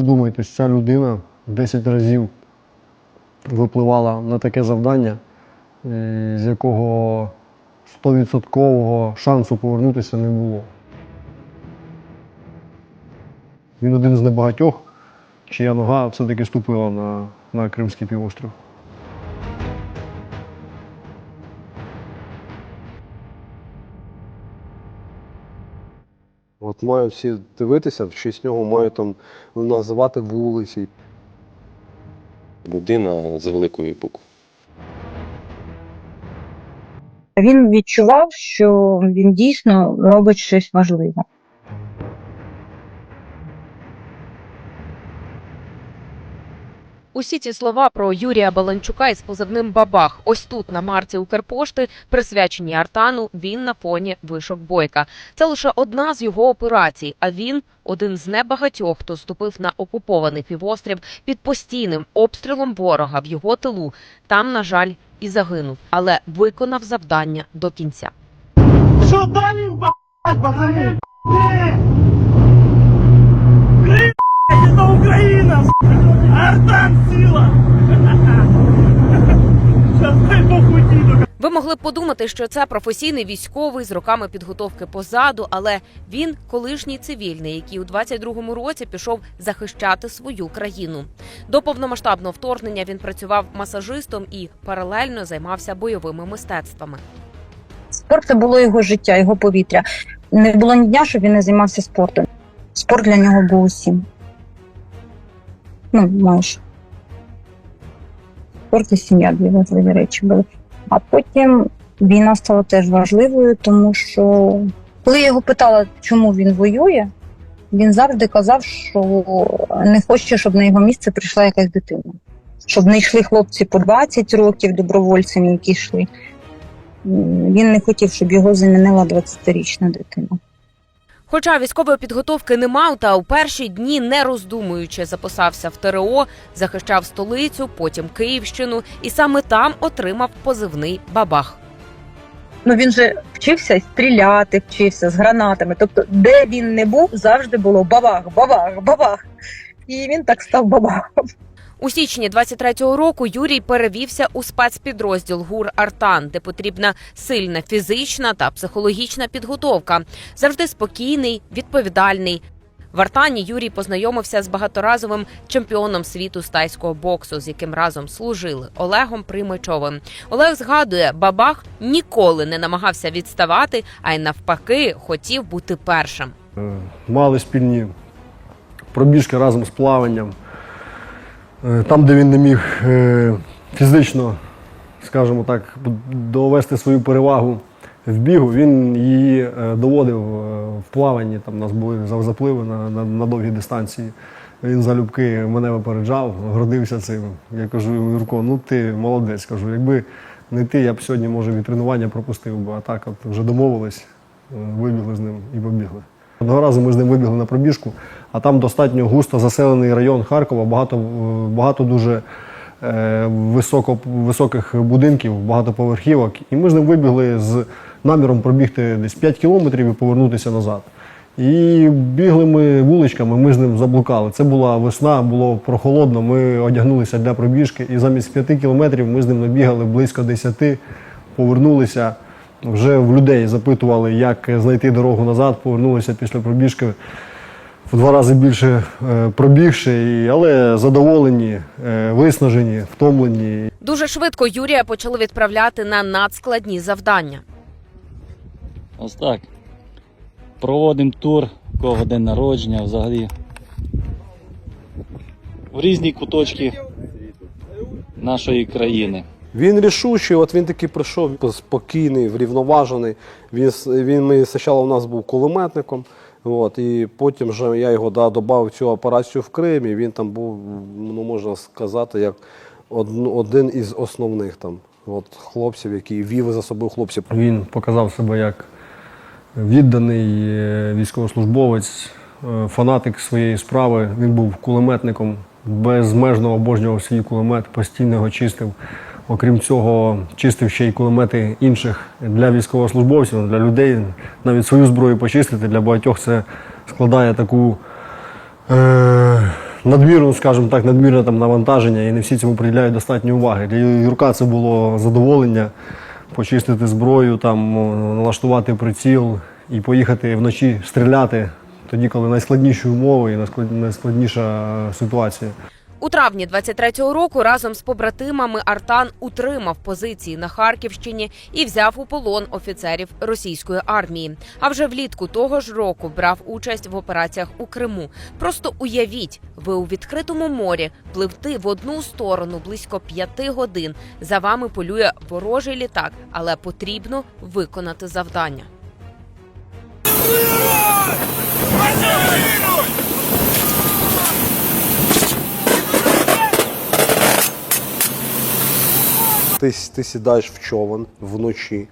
ви вдумаєтесь, ця людина 10 разів випливала на таке завдання, е, з якого 100% шансу повернутися не було. Він один з небагатьох, чия нога все-таки ступила на, на Кримський півострів. От мають всі дивитися, в честь нього мають там називати вулиці. Людина з великої букви. Він відчував, що він дійсно робить щось важливе. Усі ці слова про Юрія Баланчука із позивним Бабах. Ось тут на марці Укрпошти, присвячені Артану. Він на фоні вишок бойка. Це лише одна з його операцій. А він один з небагатьох, хто ступив на окупований півострів під постійним обстрілом ворога в його тилу. Там, на жаль, і загинув, але виконав завдання до кінця. Що далі, блядь, Україна, сука! Артан сила! Дай Ви могли б подумати, що це професійний військовий з роками підготовки позаду, але він колишній цивільний, який у 22-му році пішов захищати свою країну. До повномасштабного вторгнення він працював масажистом і паралельно займався бойовими мистецтвами. Спорт це було його життя, його повітря. Не було ні дня, щоб він не займався спортом. Спорт для нього був усім. Ну, майже. Спорт і сім'я дві важливі речі були. А потім війна стала теж важливою, тому що коли я його питала, чому він воює, він завжди казав, що не хоче, щоб на його місце прийшла якась дитина. Щоб не йшли хлопці по 20 років добровольцями, які йшли. Він не хотів, щоб його замінила 20-річна дитина. Хоча військової підготовки не мав, та у перші дні не роздумуючи записався в ТРО, захищав столицю, потім Київщину, і саме там отримав позивний бабах. Ну він же вчився стріляти, вчився з гранатами. Тобто, де він не був, завжди було бабах, бабах, бабах. І він так став бабахом. У січні 23-го року Юрій перевівся у спецпідрозділ ГУР Артан, де потрібна сильна фізична та психологічна підготовка. Завжди спокійний, відповідальний. В Артані Юрій познайомився з багаторазовим чемпіоном світу з тайського боксу, з яким разом служили Олегом Примачовим. Олег згадує, бабах ніколи не намагався відставати, а й навпаки хотів бути першим. Е, Мали спільні пробіжки разом з плаванням. Е, Там, де він не міг е, фізично, скажімо так, довести свою перевагу в бігу, він її е, доводив в плаванні. Там у нас були запливи на, на, на довгі дистанції. Він залюбки мене випереджав, гордився цим. Я кажу, Юрко, ну ти молодець. Кажу, якби не ти, я б сьогодні, може, від тренування пропустив би. А так от вже домовились, вибігли з ним і побігли. Одного разу ми з ним вибігли на пробіжку, а там достатньо густо заселений район Харкова, багато, багато дуже е, високо, високих будинків, багатоповерхівок. І ми з ним вибігли з наміром пробігти десь 5 кілометрів і повернутися назад. І бігли ми вуличками, ми з ним заблукали. Це була весна, було прохолодно, ми одягнулися для пробіжки, і замість 5 кілометрів ми з ним набігали близько 10, повернулися. Вже в людей запитували, як знайти дорогу назад, повернулися після пробіжки в два рази більше е, пробігши, але задоволені, е, виснажені, втомлені. Дуже швидко Юрія почали відправляти на надскладні завдання. Ось так. Проводимо тур, у кого день народження взагалі. В різні куточки нашої країни. Він рішучий, от він таки прийшов спокійний, врівноважений. Він, він ми спочатку у нас був кулеметником, от, і потім вже я його да, додав цю операцію в Кримі. Він там був, ну можна сказати, як один із основних там от, хлопців, який вів за собою хлопців. Він показав себе як відданий е, військовослужбовець, е, фанатик своєї справи. Він був кулеметником, безмежно обожнював свій кулемет, постійно його чистив. Окрім цього, чистив ще й кулемети інших для військовослужбовців, для людей. Навіть свою зброю почистити для багатьох це складає таку е, надмірно, скажімо так, надмірне там навантаження, і не всі цьому приділяють достатньо уваги. Для Юрка це було задоволення почистити зброю, там, налаштувати приціл і поїхати вночі стріляти, тоді, коли найскладніші умови і найскладніша е, ситуація. У травні 23-го року разом з побратимами Артан утримав позиції на Харківщині і взяв у полон офіцерів російської армії. А вже влітку того ж року брав участь в операціях у Криму. Просто уявіть, ви у відкритому морі пливти в одну сторону близько п'яти годин. За вами полює ворожий літак, але потрібно виконати завдання. Ти, ти сідаєш в човен вночі,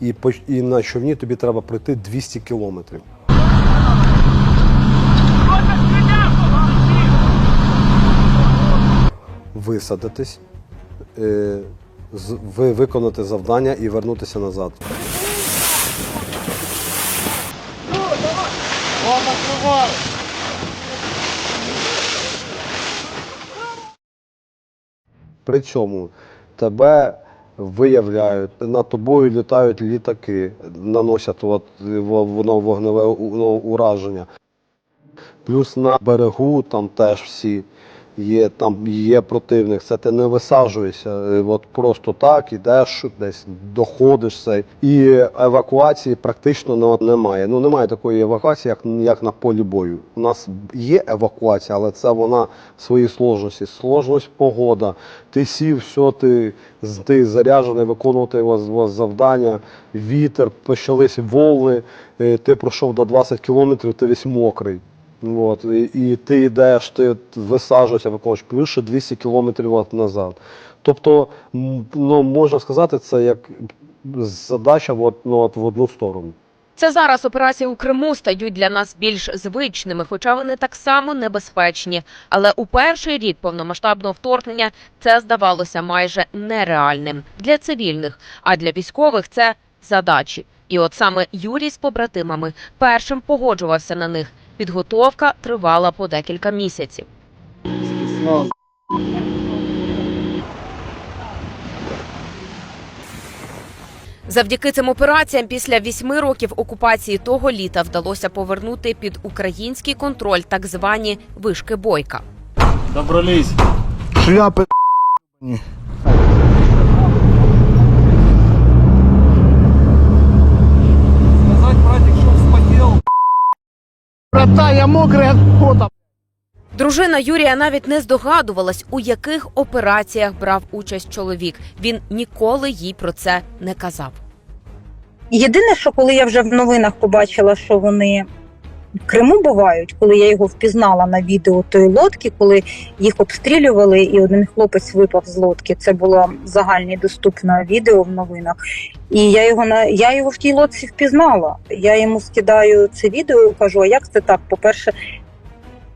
і, і на човні тобі треба пройти 200 кілометрів. Висадитись, е, ви, виконати завдання і вернутися назад. При цьому тебе виявляють, над тобою літають літаки, наносять от, воно вогневе ну, ураження. Плюс на берегу там теж всі є, там є противник. Це ти не висаджуєшся. е, От просто так ідеш, десь доходиш цей. І евакуації практично немає. Ну немає такої евакуації, як, як на полі бою. У нас є евакуація, але це вона в своїй сложності. Сложність погода. Ти сів, все, ти, ти заряджений виконувати вас, вас завдання, вітер, почалися волни, е, ти пройшов до 20 кілометрів, ти весь мокрий. От, і, і ти йдеш, ти висаджуєшся, виконуєш плюс 200 кілометрів назад. Тобто, ну, можна сказати, це як задача от, ну, от в одну сторону. Це зараз операції у Криму стають для нас більш звичними, хоча вони так само небезпечні. Але у перший рік повномасштабного вторгнення це здавалося майже нереальним для цивільних, а для військових це задачі. І от саме Юрій з побратимами першим погоджувався на них. Підготовка тривала по декілька місяців. Завдяки цим операціям після вісьми років окупації того літа вдалося повернути під український контроль так звані вишки бойка. Добролізь. Шляпи. Брата, я мокрий від пота. Дружина Юрія навіть не здогадувалась, у яких операціях брав участь чоловік. Він ніколи їй про це не казав. Єдине, що коли я вже в новинах побачила, що вони в Криму бувають, коли я його впізнала на відео тої лодки, коли їх обстрілювали, і один хлопець випав з лодки. Це було загальне доступне відео в новинах. І я його на я його в тій лодці впізнала. Я йому скидаю це відео і кажу: а як це так? По-перше,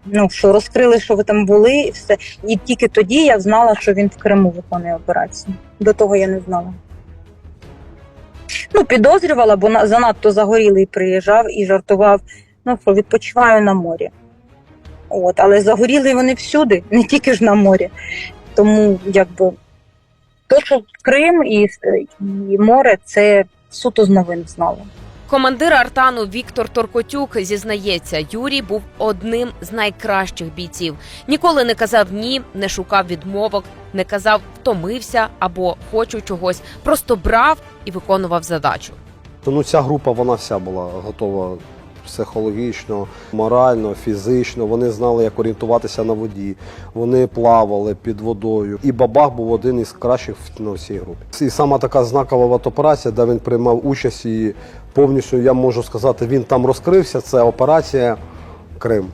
ну що розкрили, що ви там були, і все. І тільки тоді я знала, що він в Криму виконує операцію. До того я не знала. Ну, підозрювала, бо на- занадто загорілий приїжджав і жартував, відпочиваю на морі. От, але загоріли вони всюди, не тільки ж на морі. Тому якби то, що Крим і, і море, це суто з новин знала. Командир Артану Віктор Торкотюк зізнається, Юрій був одним з найкращих бійців. Ніколи не казав ні, не шукав відмовок, не казав втомився або хочу чогось. Просто брав і виконував задачу. Ну, ця група вона вся була готова психологічно, морально, фізично. Вони знали, як орієнтуватися на воді. Вони плавали під водою. І Бабах був один із кращих в ну, цій групі. І сама така знакова ватоперація, де він приймав участь, і повністю я можу сказати, він там розкрився. Це операція Крим.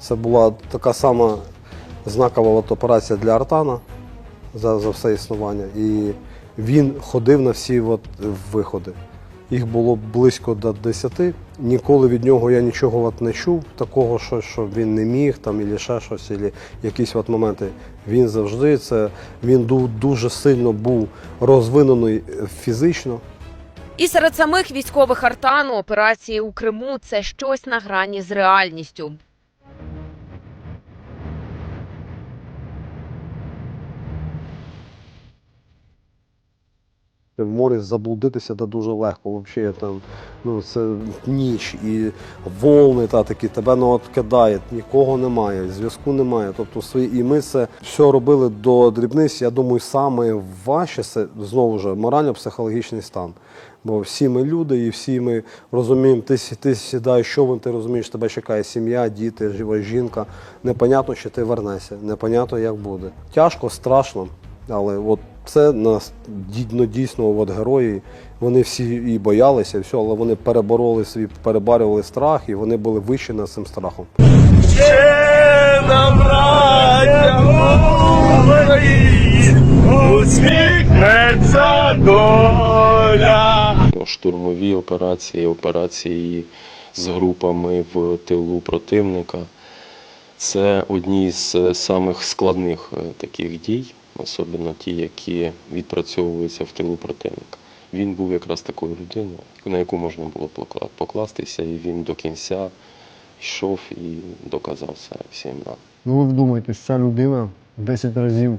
Це була така сама знакова операція для Артана за, за все існування. І він ходив на всі от виходи. Їх було близько до 10. Ніколи від нього я нічого от не чув, такого, що, що він не міг, там, і ще щось, або якісь от моменти. Він завжди це він ду- дуже сильно був розвинений е, фізично. І серед самих військових Артану операції у Криму це щось на грані з реальністю. В морі заблудитися да дуже легко. Взагалі там ну, це ніч і волни та такі, тебе ну, от кидає, нікого немає, зв'язку немає. Тобто свої, і ми це все робили до дрібниць. Я думаю, саме важче це знову ж морально-психологічний стан. Бо всі ми люди, і всі ми розуміємо, ти, ти сідаєш, що вон, ти розумієш, тебе чекає сім'я, діти, жива жінка. Непонятно, чи ти вернешся, непонятно, як буде. Тяжко, страшно, але от це нас дійсно, дійсно от герої. Вони всі і боялися, і все, але вони перебороли свій, перебарювали страх, і вони були вищі над цим страхом. Ще нам, браття усміхнеться доля. штурмові операції, операції з групами в тилу противника. Це одні з самих складних е, таких дій, особливо ті, які відпрацьовуються в тилу противника. Він був якраз такою людиною, на яку можна було покластися, і він до кінця йшов і доказав це всім нам. Ну ви вдумайтесь, ця людина 10 разів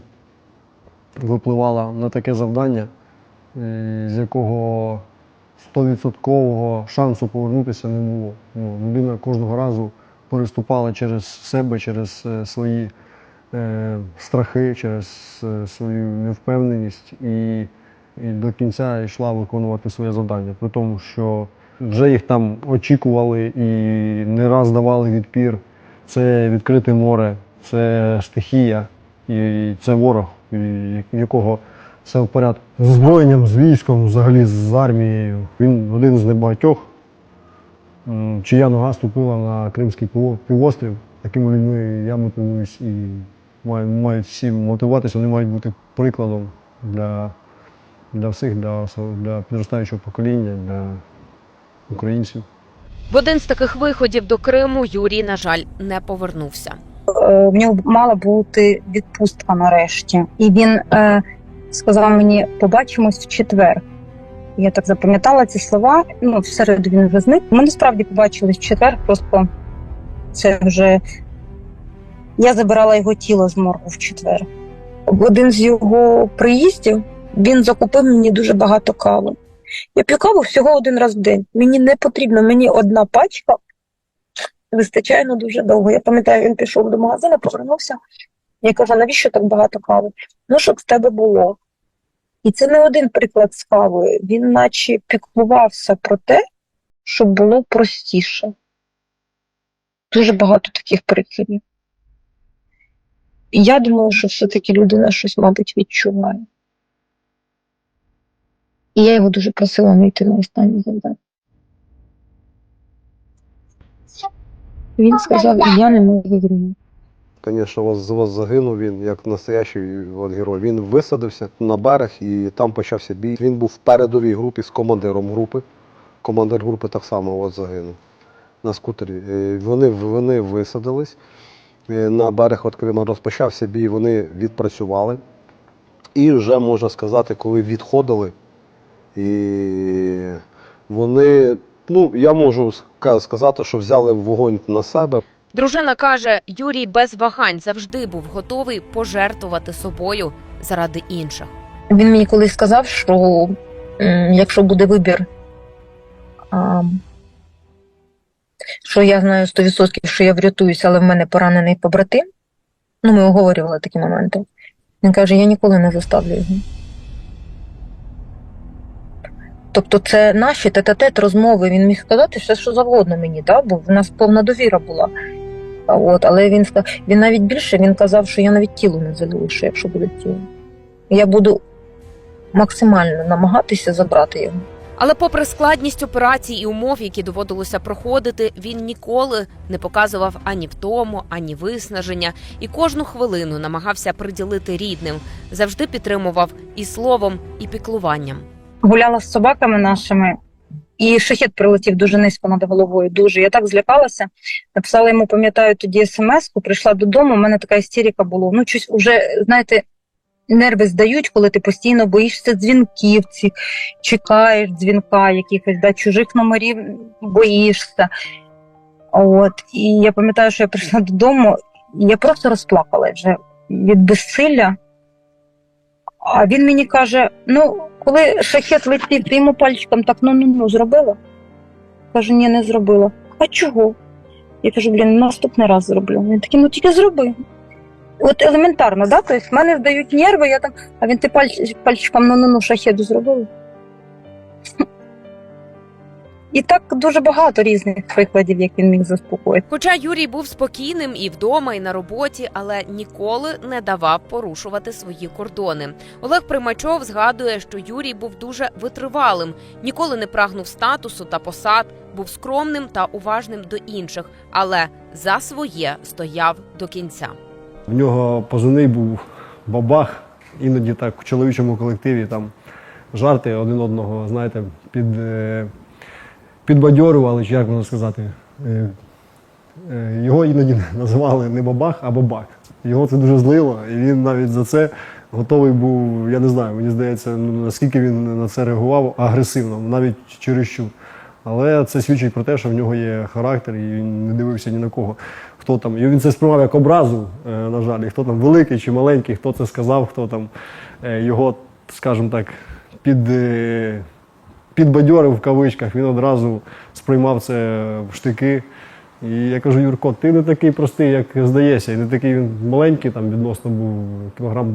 випливала на таке завдання, е, з якого 100% шансу повернутися не було. Ну, людина кожного разу переступала через себе, через е, свої страхи, через е, свою невпевненість і, і до кінця йшла виконувати своє завдання. При тому, що вже їх там очікували і не раз давали відпір. Це відкрите море, це стихія, і це ворог, якого все в порядку. З озброєнням, з військом, взагалі з армією. Він один з небагатьох, чия нога ступила на Кримський півострів. Такими людьми я мотивуюсь і мають всі мотивуватися, вони мають бути прикладом для, для всіх, для, для підростаючого покоління, для українців. В один з таких виходів до Криму Юрій, на жаль, не повернувся. Е, в нього мала бути відпустка нарешті. І він е, сказав мені: побачимось в четвер. Я так запам'ятала ці слова. Ну, в середу він вже зник. Ми насправді побачились в четвер, просто це вже я забирала його тіло з моргу в четвер. В один з його приїздів він закупив мені дуже багато кави. Я п'ю каву всього один раз в день. Мені не потрібно, мені одна пачка вистачає на дуже довго. Я пам'ятаю, він пішов до магазину, повернувся. Я кажу, навіщо так багато кави? Ну, щоб в тебе було. І це не один приклад з кавою. Він наче піклувався про те, щоб було простіше. Дуже багато таких прикладів. Я думаю, що все-таки людина щось, мабуть, відчуває. І я його дуже просила не йти на останнє завдання. Він сказав, я не можу зрозуміти. Звісно, вас, вас загинув він як настоящий от, герой. Він висадився на берег і там почався бій. Він був в передовій групі з командиром групи. Командир групи так само от загинув на скутері. Е, Вони, вони висадились. Е, На берег от Крима розпочався бій, вони відпрацювали. І вже можна сказати, коли відходили, і вони, ну я можу сказати, що взяли вогонь на себе. Дружина каже, Юрій без вагань завжди був готовий пожертвувати собою заради інших. Він мені колись сказав, що якщо буде вибір, що я знаю 100%, що я врятуюся, але в мене поранений побратим. Ну, ми оговорювали такі моменти. Він каже: я ніколи не заставлю його. Тобто це наші тет-а-тет розмови. Він міг сказати все, що завгодно мені, да? бо в нас повна довіра була. От, але він він навіть більше він казав, що я навіть тіло не залишу, якщо буде тіло. Я буду максимально намагатися забрати його. Але, попри складність операцій і умов, які доводилося проходити, він ніколи не показував ані втому, ані виснаження, і кожну хвилину намагався приділити рідним, завжди підтримував і словом, і піклуванням. Гуляла з собаками нашими, і шахет прилетів дуже низько над головою. Дуже. Я так злякалася. Написала йому, пам'ятаю, тоді смс-ку, прийшла додому. У мене така істерика була. Ну, щось уже, знаєте, нерви здають, коли ти постійно боїшся дзвінків, чекаєш дзвінка, якихось да, чужих номерів боїшся. От. І я пам'ятаю, що я прийшла додому, і я просто розплакала вже від безсилля. А він мені каже: ну, Коли шахет летів, ти йому пальчиком так ну ну ну зробила? Каже, ні, не зробила. А чого? Я кажу, блін, наступний раз зроблю. Він такий, ну тільки зроби. От елементарно, да? Тобто в мене вдають нерви, я там, а він ти пальч, пальчиком ну ну ну шахеду зробив. І так дуже багато різних прикладів, як він міг заспокоїти. Хоча Юрій був спокійним і вдома, і на роботі, але ніколи не давав порушувати свої кордони. Олег Примачов згадує, що Юрій був дуже витривалим, ніколи не прагнув статусу та посад, був скромним та уважним до інших, але за своє стояв до кінця. В нього позивний був бабах. Іноді так в чоловічому колективі там жарти один одного, знаєте, під, е, підбадьорювали, чи як можна сказати. Е, е, Його іноді називали не бабах, а бабак. Його це дуже злило, і він навіть за це готовий був, я не знаю, мені здається, ну, наскільки він на це реагував агресивно, навіть чересчур. Але це свідчить про те, що в нього є характер, і він не дивився ні на кого. Хто там. Він це сприймав як образу, е, на жаль, і хто там великий чи маленький, хто це сказав, хто там е, його, скажімо так, під, е, підбадьорив в кавичках, він одразу сприймав це в штики. І я кажу, Юрко, ти не такий простий, як здається, і не такий він маленький, там відносно був кілограм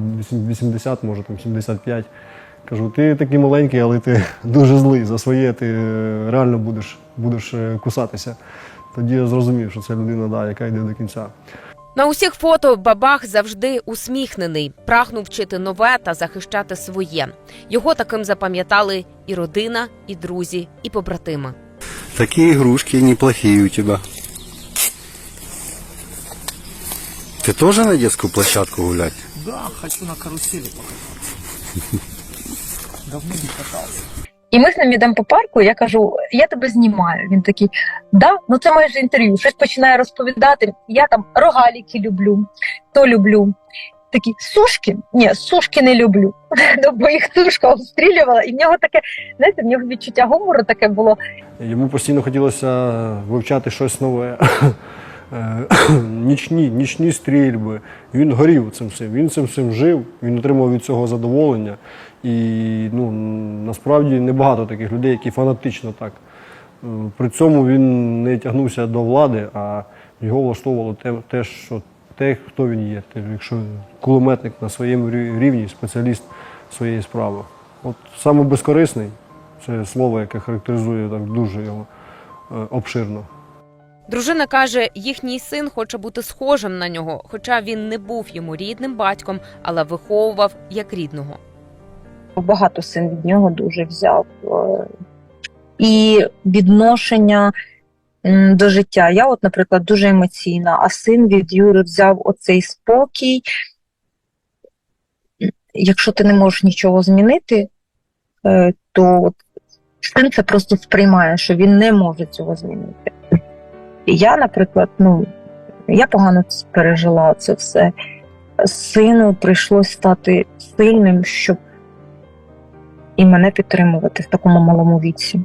80, може там 75. Кажу, ти такий маленький, але ти дуже злий. За своє ти реально будеш, будеш кусатися. Тоді я зрозумів, що це людина, да, яка йде до кінця. На усіх фото бабах завжди усміхнений, прагнув вчити нове та захищати своє. Його таким запам'ятали і родина, і друзі, і побратими. Такие игрушки неплохие у тебя. Ты тоже на детскую площадку гулять? Да, хочу на карусели походить. Давно не катался. І ми з ним йдемо по парку, я кажу, я тебе знімаю. Він такий, да, ну це майже інтерв'ю. Щось починає розповідати. Я там рогаліки люблю, то люблю. Такі сушки? Ні, сушки не люблю. Ну, бо їх сушка обстрілювала, і в нього таке, знаєте, в нього відчуття гумору таке було. Йому постійно хотілося вивчати щось нове. Е, Нічні, нічні стрільби. Він горів цим всім. Він цим всім жив, він отримав від цього задоволення. І ну, насправді небагато таких людей, які фанатично так. Е, При цьому він не тягнувся до влади, а його влаштовувало те, те що те, хто він є. Те, Якщо кулеметник на своєму рі- рівні, спеціаліст своєї справи. От саме безкорисний це слово, яке характеризує так дуже його е, обширно. Дружина каже, їхній син хоче бути схожим на нього, хоча він не був йому рідним батьком, але виховував як рідного. Багато син від нього дуже взяв. е, І відношення до життя. Я, от, наприклад, дуже емоційна, а син від Юри взяв оцей спокій. Якщо ти не можеш нічого змінити, е, то син це просто сприймає, що він не може цього змінити. Я, наприклад, ну, я погано пережила це все. Сину прийшлось стати сильним, щоб і мене підтримувати в такому малому віці.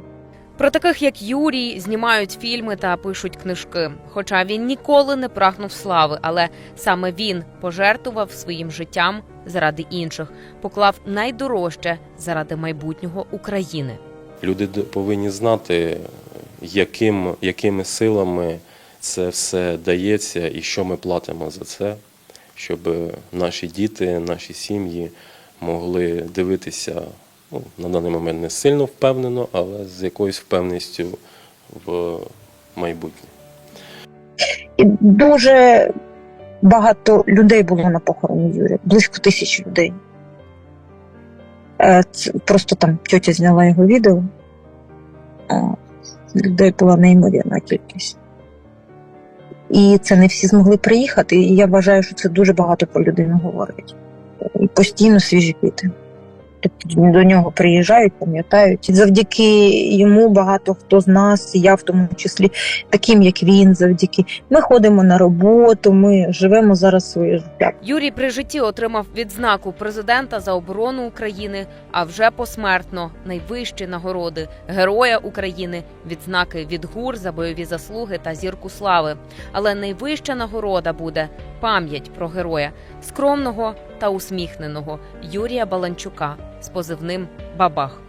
Про таких як Юрій знімають фільми та пишуть книжки. Хоча він ніколи не прагнув слави, але саме він пожертвував своїм життям заради інших, поклав найдорожче заради майбутнього України. Люди повинні знати, яким, якими силами це все дається і що ми платимо за це, щоб наші діти, наші сім'ї могли дивитися ну, на даний момент не сильно впевнено, але з якоюсь впевненістю в майбутнє. Дуже багато людей було на похороні Юрія, близько тисячі людей. Е, просто там тьотя зняла його відео. Е, Людей була неймовірна кількість. І це не всі змогли приїхати. І я вважаю, що це дуже багато про людину говорить. І постійно свіжі квіти. До нього приїжджають, пам'ятають. Завдяки йому багато хто з нас, я в тому числі, таким як він, завдяки. Ми ходимо на роботу, ми живемо зараз своє життя. Юрій при житті отримав відзнаку президента за оборону України, а вже посмертно найвищі нагороди Героя України, відзнаки від ГУР за бойові заслуги та зірку слави. Але найвища нагорода буде пам'ять про героя скромного та усміхненого Юрія Баланчука з позивним Бабах.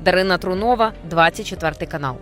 Дарина Трунова, 24 канал.